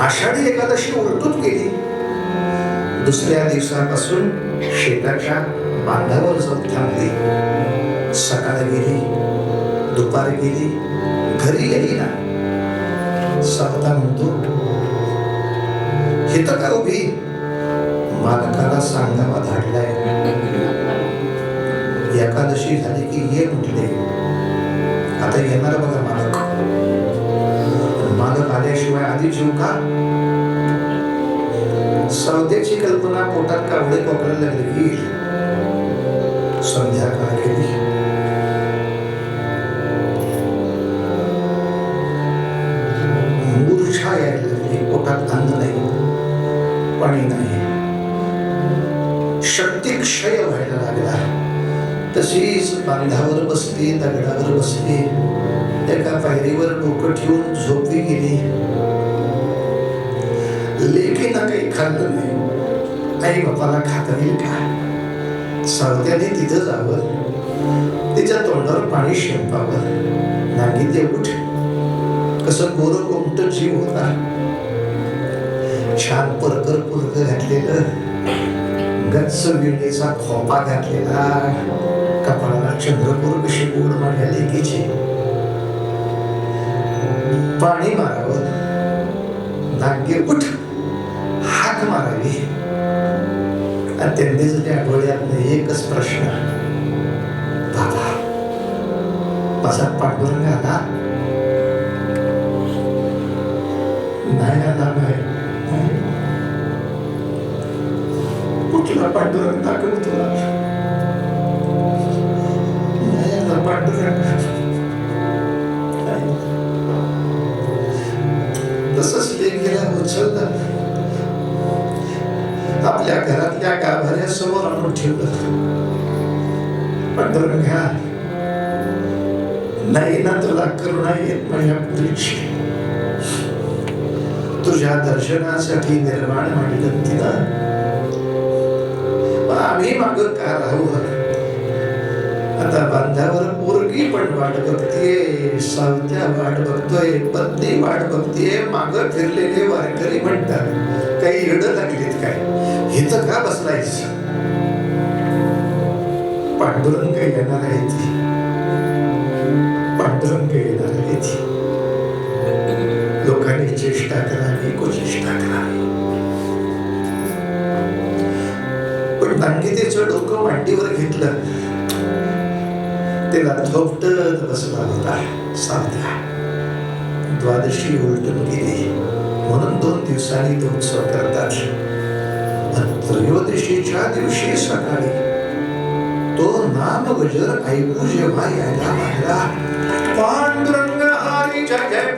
आषाढी एकादशी उलटून गेली. दुसऱ्या दिवसापासून शेताच्या बांधावर जाऊन थांबली. सकाळ गेली दुपार गेली घरी येई ना. सांगता म्हणतो हे तर का उभी? मालकाला सांगावा धाडलाय. एकादशी झाली की ये म्हटले. आता येणार बघा मालक. मालक आल्याशिवाय आधी जीव का? सौद्याची कल्पना पोटात कावडे कोपरायला लागली. की संध्याकाळ केली मूर्छा यायला लागली. पोटात अन्न नाही. पाणी नाही. शक्ती क्षय व्हायला लागला. तशीच बांधावर बसली दगडावर बसली. एका पायरीवर डोकं ठेवून झोपली गेली. लेकीनं काही खाल्लं नाही. आई बापाला खाता येईल का? सावत्याने तिथं जावं. तिच्या तोंडावर पाणी शिंपावं नागी ते उठ. कसं गोर कोमट जीव होता. छान परकर पुरक घातलेलं. गच्च विणीचा खोपा घातलेला कपाळाला चंद्रपूर कशी गोड माझ्या लेकीची. पाणी मारावं. नाग्य उठ. हाक मारावी. आणि त्यांनी जरी डोळ्यात एकच प्रश्न. बाबा माझा पांडुरंग आला? नाही आला नाही. कुठला पांडुरंग दाखव तसंच आपल्या घरातल्या गाभाऱ्यासमोर आणून ठेवलं. पांडुरंगा नाही ना तुला करुणा येत माझ्या पुरीची तुझ्या दर्शनासाठी निर्माण मांडलं तिला आम्ही माग का राहू आता बांधावर पोरगी पण वाट बघतीये सावत्या वाट बघतोय पत्नी वाट बघतीये माग फिरलेले वारकरी म्हणतात काही येड लागलीत काय? हे का बसलायच पांडुरंग येणार आहे ती. पांडुरंग येणार आहे ती. लोकांनी चेष्टा करावी कुचेष्टा करावी पण डोकं मांडीवर घेतलं त्याला थोपटत बसला होता साध्या द्वादशी उलटून गेली म्हणून दोन दिवसांनी तो उत्सव करतात. त्रयोदशीच्या दिवशी सकाळी तो नाम गजर ऐकू जेव्हा यायला लागला पांडुरंग हरी जय.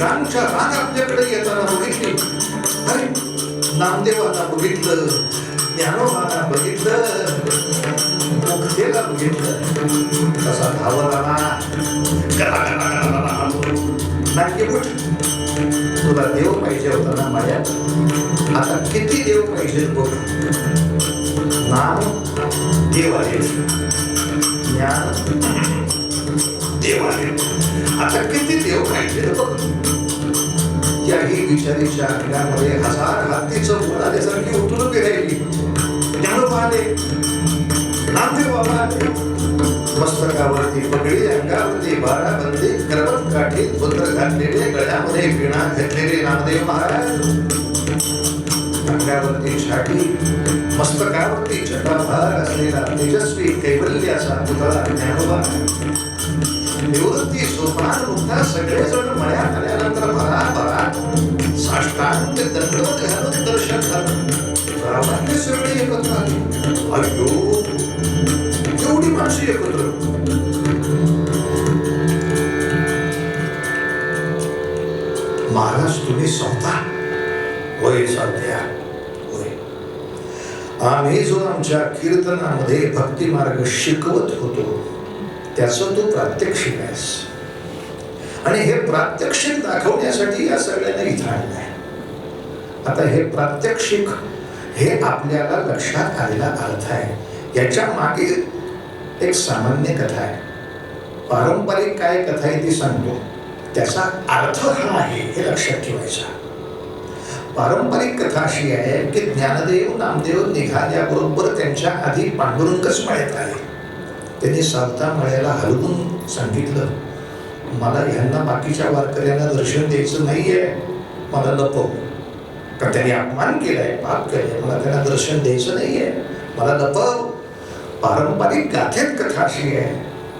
रांगच्या रांग आपल्याकडे येताना बघितली. अरे नामदेवाला बघितलं ज्ञानोबाला बघितलं मुक्तेला बघितलं. कसा धावला नाट्य उठ तुला देव पाहिजे होता ना माझ्या आता किती देव पाहिजे बघ. नाम देव आहे. ज्ञान देव आहे. आता किती देव पाहिजे त्याही विचारीच्या अंगामध्ये हजार हत्तीचं मूळ आल्यासारखी उतरून उभी राहिली ज्ञानोबा आले नामदेव बाबा मस्तकावरती पगडी अंगावरती बारा बंदी करवत काठी धोतर घातलेले गळ्यामध्ये विणा घातलेले नामदेव महाराज अंगावरती छाटी मस्तकावरती चटाभार असलेला तेजस्वी कैवल्याचा पुतळा ज्ञानोबा निवृत्ती सोपान मुक्ता सगळेजण मळ्यात आल्यानंतर भराभरा साष्टांग दंडवत घालून दर्शन झालं. गावातले सगळे एकत्र आले. अयो एवढी माणसं एकत्र. महाराज तुम्ही स्वतः होय सध्या. होय. आम्ही जो आमच्या कीर्तनामध्ये भक्ती मार्ग शिकवत होतो त्याचं तू प्रात्यक्षिक आहेस आणि हे प्रात्यक्षिक दाखवण्यासाठी या सगळ्यांना इथं आणलंय. आता हे प्रात्यक्षिक हे आपल्याला लक्षात आलेला अर्थ आहे. याच्या मागे एक सामान्य कथा आहे. पारंपरिक काय कथा आहे ती सांगतो. त्याचा अर्थ हा आहे हे लक्षात ठेवायचा. पारंपरिक कथा अशी आहे की ज्ञानदेव नामदेव निघाल्याबरोबर त्यांच्या आधी पांडुरंगच मळ्यात आले. त्यांनी सावता मळ्याला हलवून सांगितलं मला ह्यांना बाकीच्या वारकऱ्यांना दर्शन द्यायचं नाही आहे मला लपव का त्यांनी अपमान केलाय पाप केलाय मला त्यांना दर्शन द्यायचं नाही आहे मला लपव पारंपरिक गाथेत कथा अशी आहे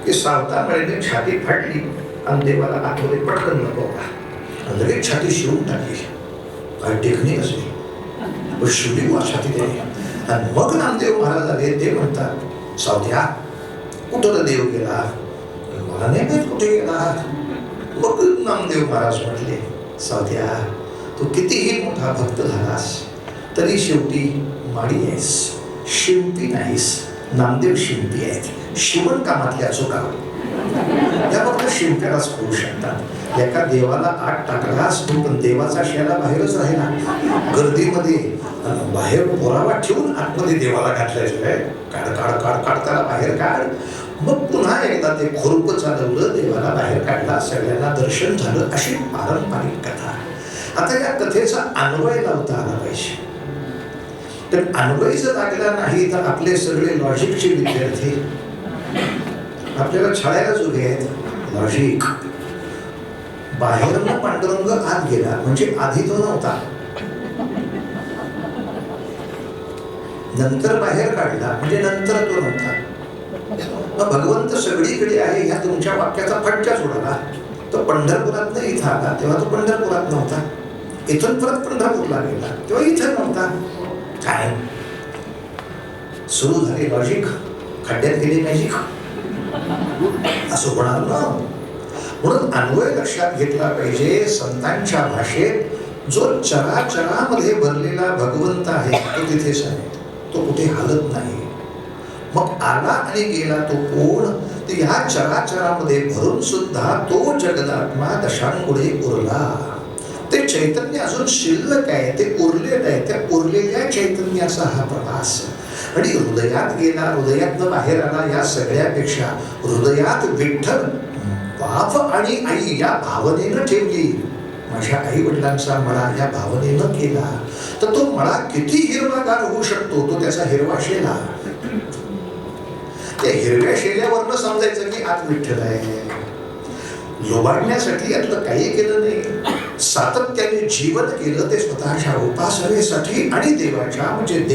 की सावता माळ्याने छाती फाडली आणि देवाला आतमध्ये पटकन लपवला लगेच छाती शिवून टाकली. काय टेक्निक असेल शिवली छाती आणि मग नामदेव महाराज आले ते म्हणतात सावध्या कुठं देव गेला मला नाही माहीत कुठे गेला मग नामदेव महाराज म्हटले साध्या तू कितीही मोठा भक्त झालास तरी शेवटी माडी आहेस शिंपी नाहीस नामदेव शिंपी आहेत शिवण कामातल्या चुका या फक्त शिंप्यालाच करू शकतात एका देवाला आत टाकलास तू पण देवाचा शेला बाहेरच राहिला गर्दीमध्ये बाहेर पुरावा ठेवून आतमध्ये देवाला घातल्याशिवाय काढ काढ काढ काढ त्याला बाहेर काढ मग पुन्हा एकदा ते खुरप चालवलं देवाला बाहेर काढला सगळ्यांना दर्शन झालं अशी पारंपरिक कथा. आता या कथेचा अन्वय लावता आला पाहिजे. तर अन्वय जर लागला नाही तर आपले सगळे लॉजिकचे विद्यार्थी आपल्याला छळायलाच उभे आहेत. लॉजिक बाहेरनं पांडुरंग आत गेला म्हणजे आधी तो नव्हता. नंतर बाहेर काढला म्हणजे नंतर तो नव्हता. भगवंत सगळीकडे आहे ह्या तुमच्या वाक्याचा फटका सोडला तो पंढरपुरात इथं आला तेव्हा तो पंढरपुरात नव्हता. इथून परत पंढरपूरला गेला तेव्हा इथं नव्हता. काय? सुरू झाले लॉजिक खड्ड्यात गेले मॅजिक असं होणार ना? म्हणून अन्वय लक्षात घेतला पाहिजे संतांच्या भाषेत जो चराचरामध्ये भरलेला भगवंत आहे तो तिथेच आहे तो कुठे हालत नाही. मग आला आणि गेला तो कोण? तर ह्या चराचरामध्ये भरून सुद्धा तो जगदात्मा दशांपुढे उरला. ते चैतन्य अजून शिल्लक आहे ते उरलेलं आहे. त्या उरलेल्या चैतन्याचा हा प्रवास. आणि हृदयात गेला हृदयातनं बाहेर आला या सगळ्यापेक्षा. हृदयात विठ्ठल बाप आणि आई या भावनेनं ठेवली. माझ्या आई वडिलांचा मळा या भावनेनं केला. तर तो मळा किती हिरवागार होऊ शकतो? तो त्याचा हिरवा शेला. त्या हिरव्या शेल्यावरनं समजायचं की आत विठ्ठल आहे. लोबाडण्यासाठी यातलं काही केलं नाही. सातत्याने जीवन केलं ते स्वतःच्या उपासनेसाठी आणि देवाच्या म्हणजे देव